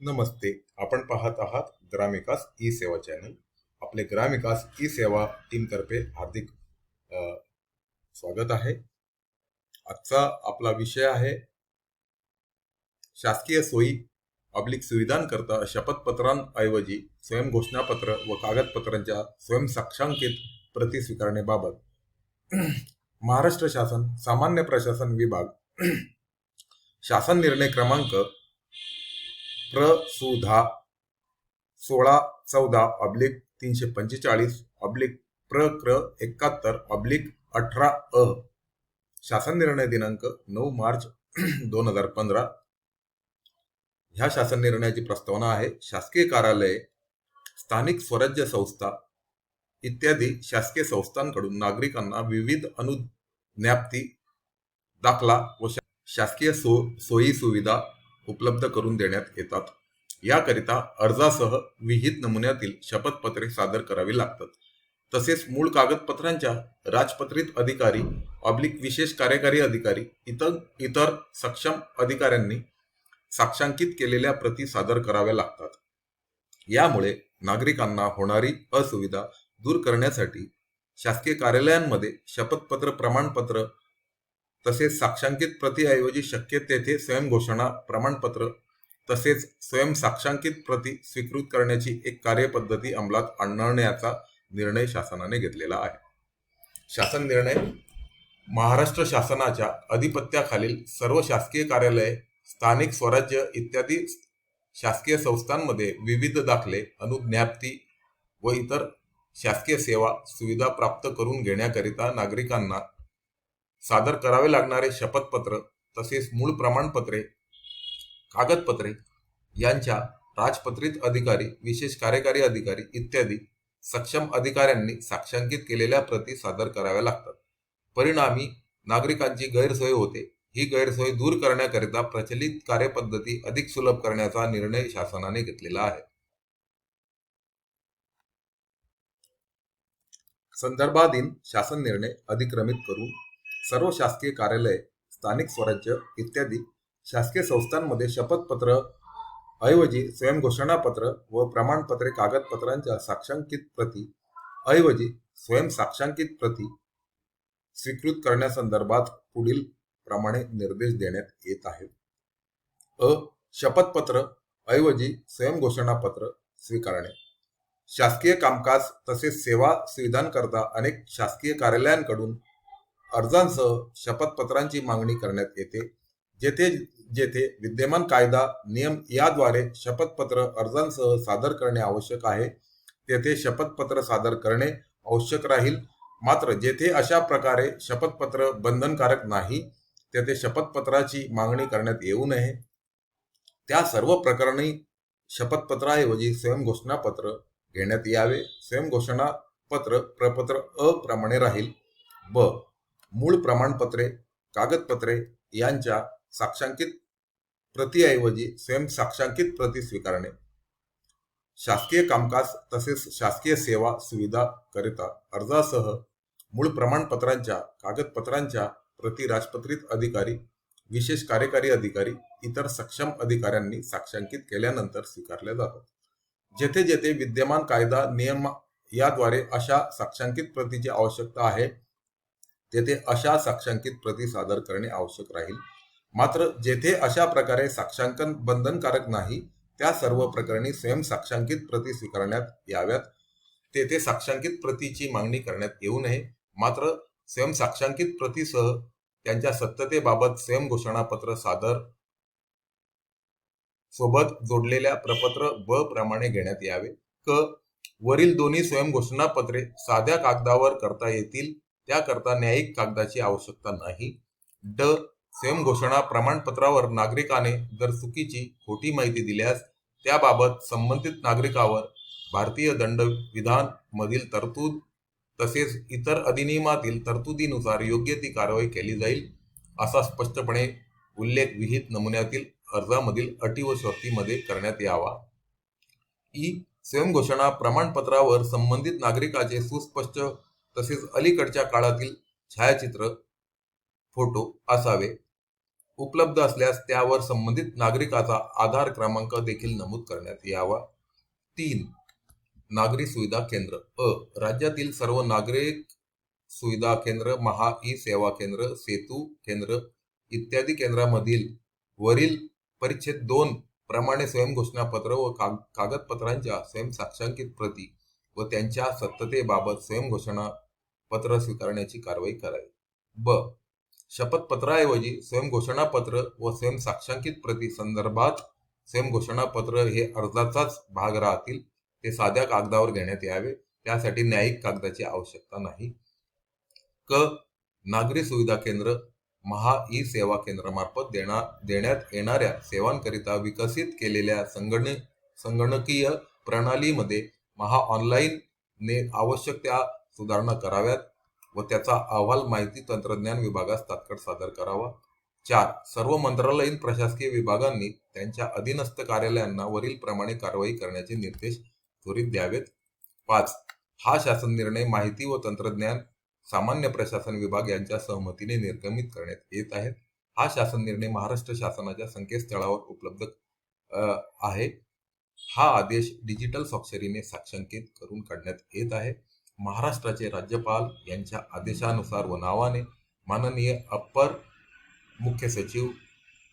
नमस्ते. आपण पाहत आहात ग्रामविकास ई सेवा चॅनल. आपले ग्रामविकास ई सेवा टीमतर्फे हार्दिक स्वागत आहे. आजचा आपला विषय आहे शासकीय सोयी अब्लिक सुविधांकरता शपथपत्रांऐवजी स्वयंघोषणापत्र व कागदपत्रांच्या स्वयंसाक्षांकित प्रती स्वीकारण्याबाबत. महाराष्ट्र शासन सामान्य प्रशासन विभाग शासन निर्णय क्रमांक प्रसुधा सोळा चौदा ऑब्लिक तीनशे पंचेचाळीस ऑब्लिक प्रक्र एकाहत्तर ऑब्लिक अठरा अ. शासन निर्णय दिनांक नऊ मार्च दोन हजार पंधरा. ह्या शासन निर्णयाची प्रस्तावना आहे. शासकीय कार्यालये स्थानिक स्वराज्य संस्था इत्यादी शासकीय संस्थांकडून नागरिकांना विविध अनुज्ञाप्ती दाखला व शा- शासकीय सो सोयी सुविधा उपलब्ध करून देण्यात येतात. याकरिता अर्जासह विहित नमुन्यातील शपथपत्रे सादर करावी लागतात. तसेच मूळ कागदपत्रांच्या राजपत्रित अधिकारी ऑब्लिक विशेष कार्यकारी अधिकारी इतर इतर सक्षम अधिकाऱ्यांनी साक्षांकित केलेल्या प्रती सादर कराव्या लागतात. यामुळे नागरिकांना होणारी असुविधा दूर करण्यासाठी शासकीय कार्यालयांमध्ये शपथपत्र प्रमाणपत्र तसेच साक्षांकित प्रतिऐवजी शक्य तेथे स्वयंघोषणा प्रमाणपत्र तसेच स्वयंसाक्षांकित प्रती स्वीकृत करण्याची एक कार्यपद्धती अंमलात आणण्याचा निर्णय शासनाने घेतलेला आहे. शासन निर्णय महाराष्ट्र शासनाच्या अधिपत्याखालील सर्व शासकीय कार्यालये स्थानिक स्वराज्य इत्यादी शासकीय संस्थांमध्ये विविध दाखले अनुज्ञाप्ती व इतर शासकीय सेवा सुविधा प्राप्त करून घेण्याकरिता नागरिकांना सादर करावे लागणारे शपथपत्र तसेच मूळ प्रमाणपत्रे कागदपत्रे यांच्या राजपत्रित अधिकारी विशेष कार्यकारी अधिकारी इत्यादी सक्षम अधिकाऱ्यांनी साक्षांकित केलेल्या प्रती सादर कराव्या लागतात. परिणामी नागरिकांची गैरसोय होते. ही गैरसोय दूर करण्याकरिता प्रचलित कार्यपद्धती अधिक सुलभ करण्याचा निर्णय शासनाने घेतलेला आहे. संदर्भाधीन शासन निर्णय अधिक्रमित करून सर्व शासकीय कार्यालये स्थानिक स्वराज्य इत्यादी शासकीय संस्थांमध्ये शपथपत्र ऐवजी स्वयंघोषणापत्र व प्रमाणपत्रे कागदपत्रांच्या साक्षांकित प्रती ऐवजी स्वयंसाक्षांकित प्रती स्वीकृत करण्यासंदर्भात पुढील प्रमाणे निर्देश देण्यात येत आहेत. अ. शपथपत्र ऐवजी स्वयंघोषणापत्र स्वीकारणे. शासकीय कामकाज तसेच सेवा सुविधांकरता अनेक शासकीय कार्यालयांकडून अर्जांसह शपथपत्रांची मागणी करण्यात येते. जेथे जेथे विद्यमान कायदा नियम याद्वारे शपथपत्र अर्जांसह सादर करणे आवश्यक आहे तेथे शपथपत्र सादर करणे आवश्यक राहील. मात्र जेथे अशा प्रकारे शपथपत्र बंधनकारक नाही तेथे शपथपत्राची मागणी करण्यात येऊ नये. त्या सर्व प्रकरणी शपथपत्राऐवजी स्वयंघोषणापत्र घेण्यात यावे. स्वयंघोषणापत्र प्रपत्र अप्रमाणे प्रमाणे राहील. ब. मूळ प्रमाणपत्रे कागदपत्रे यांच्या साक्षांकित प्रतिऐवजी स्वयंसाक्षांकित प्रती स्वीकारणे. शासकीय कामकाज तसेच शासकीय सेवा सुविधा करिता अर्जासह मूळ प्रमाणपत्रांच्या कागदपत्रांच्या प्रती राजपत्रित अधिकारी विशेष कार्यकारी अधिकारी इतर सक्षम अधिकाऱ्यांनी साक्षांकित केल्यानंतर स्वीकारल्या जातात. जेथे जेथे विद्यमान कायदा नियम याद्वारे अशा साक्षांकित प्रतीची आवश्यकता आहे तेथे अशा साक्षांकित प्रती सादर करणे आवश्यक राहील. मात्र जेथे अशा प्रकारे साक्षांकन बंधनकारक नाही त्या सर्व प्रकरणी स्वयंसाक्षांकित प्रती स्वीकारण्यात याव्यात. तेथे साक्षांकित प्रतीची मागणी करण्यात येऊ नये. मात्र स्वयं साक्षांकित प्रतीसह त्यांच्या सत्यतेबाबत स्वयं घोषणापत्र सादर सोबत जोडलेल्या प्रपत्र ब प्रमाणे घेण्यात यावे. क. वरील दोन्ही स्वयंघोषणापत्रे साध्या कागदावर करता येतील. त्याकरता न्यायिक कागदाची आवश्यकता नाही. ड. स्वयंघोषणा प्रमाणपत्रावर नागरिकाने जर चुकीची खोटी माहिती दिल्यास त्याबाबत संबंधित नागरिकावर भारतीय दंड विधान मधील तरतूद तसेच इतर अधिनियमातील तरतुदीनुसार योग्य ती कारवाई केली जाईल असा स्पष्टपणे उल्लेख विहित नमुन्यातील अर्जामधील अटी व शर्तीमध्ये करण्यात यावा. ई. स्वयंघोषणा प्रमाणपत्रावर संबंधित नागरिकाचे सुस्पष्ट तसेच अलीकडच्या काळातील छायाचित्र फोटो असावे. उपलब्ध असल्यास त्यावर संबंधित नागरिकाचा आधार क्रमांक देखील नमूद करण्यात यावा. तीन नागरी सुविधा केंद्र. अ राज्यातील सर्व नागरिक सुविधा केंद्र महा ई सेवा केंद्र सेतू केंद्र इत्यादी केंद्रामधील वरील परिच्छेद दोन प्रमाणे स्वयंघोषणापत्र व काग- कागदपत्रांच्या स्वयंसाक्षांकित प्रती व त्यांच्या सत्यतेबाबत स्वयंघोषणा पत्र स्वीकारण्याची कारवाई करावी. ब. शपथपत्राऐवजी स्वयंघोषणापत्र व स्वयंसाक्षांकित प्रती संदर्भात स्वयंघोषणापत्र हे अर्जाचाच भाग राहतील ते साध्या कागदावर घेण्यात यावे त्यासाठी न्यायिक कागदाची आवश्यकता नाही. क. नागरी सुविधा केंद्र महा ई सेवा केंद्रामार्फत देणार देण्यात येणाऱ्या सेवांकरिता विकसित केलेल्या संगण संगणकीय प्रणालीमध्ये महा ऑनलाईनने आवश्यक त्या सुधारणा कराव्यात व त्याचा अहवाल माहिती तंत्रज्ञान विभागास तात्काळ सादर करावा. चार सर्व मंत्रालयीन प्रशासकीय विभागांनी त्यांच्या अधीनस्थ कार्यालयांना वरील प्रमाणे कारवाई करण्याचे निर्देश त्वरित द्यावेत. पाच हा शासन निर्णय माहिती व तंत्रज्ञान सामान्य प्रशासन विभाग यांच्या सहमतीने निर्गमित करण्यात येत आहे. हा शासन निर्णय महाराष्ट्र शासनाच्या संकेतस्थळावर उपलब्ध आहे. हा आदेश डिजिटल स्वाक्षरीने साक्षांकित करून काढण्यात येत आहे. महाराष्ट्राचे राज्यपाल यांच्या आदेशानुसार व नावाने माननीय अप्पर मुख्य सचिव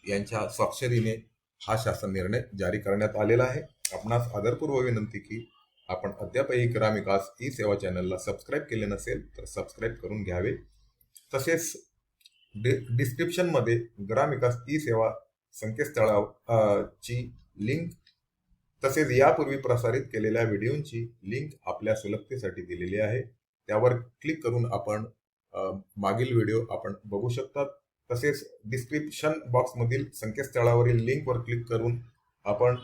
यांच्या स्वाक्षरीने हा शासन निर्णय जारी करण्यात आलेला आहे. आपणास आदरपूर्व विनंती की आपण अद्यापही ग्राम विकास ई सेवा चॅनलला सबस्क्राईब केले नसेल तर सबस्क्राईब करून घ्यावे. तसेच डि डिस्क्रिप्शनमध्ये ग्राम विकास ई सेवा संकेतस्थळा ची लिंक तसेच यापूर्वी प्रसारित केलेल्या व्हिडिओंची लिंक आपल्या सुलभतेसाठी दिलेली आहे. त्यावर क्लिक करून आपण मागील व्हिडिओ आपण बघू शकतात. तसेच डिस्क्रिप्शन बॉक्समधील संकेतस्थळावरील लिंकवर क्लिक करून आपण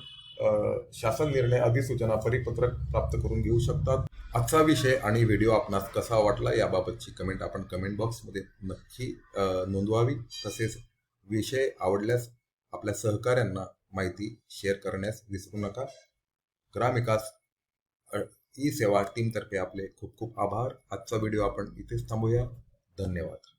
शासन निर्णय अधिसूचना परिपत्रक प्राप्त करून घेऊ शकतात. आजचा विषय आणि व्हिडिओ आपणास कसा वाटला याबाबतची कमेंट आपण कमेंट बॉक्समध्ये नक्की नोंदवावी. तसेच विषय आवडल्यास आपल्या सहकाऱ्यांना माहिती शेअर करण्यास विसरू नका. ग्राम विकास ई सेवा टीमतर्फे आपले खूप खूप आभार. आजचा व्हिडिओ आपण इथेच थांबूया. धन्यवाद.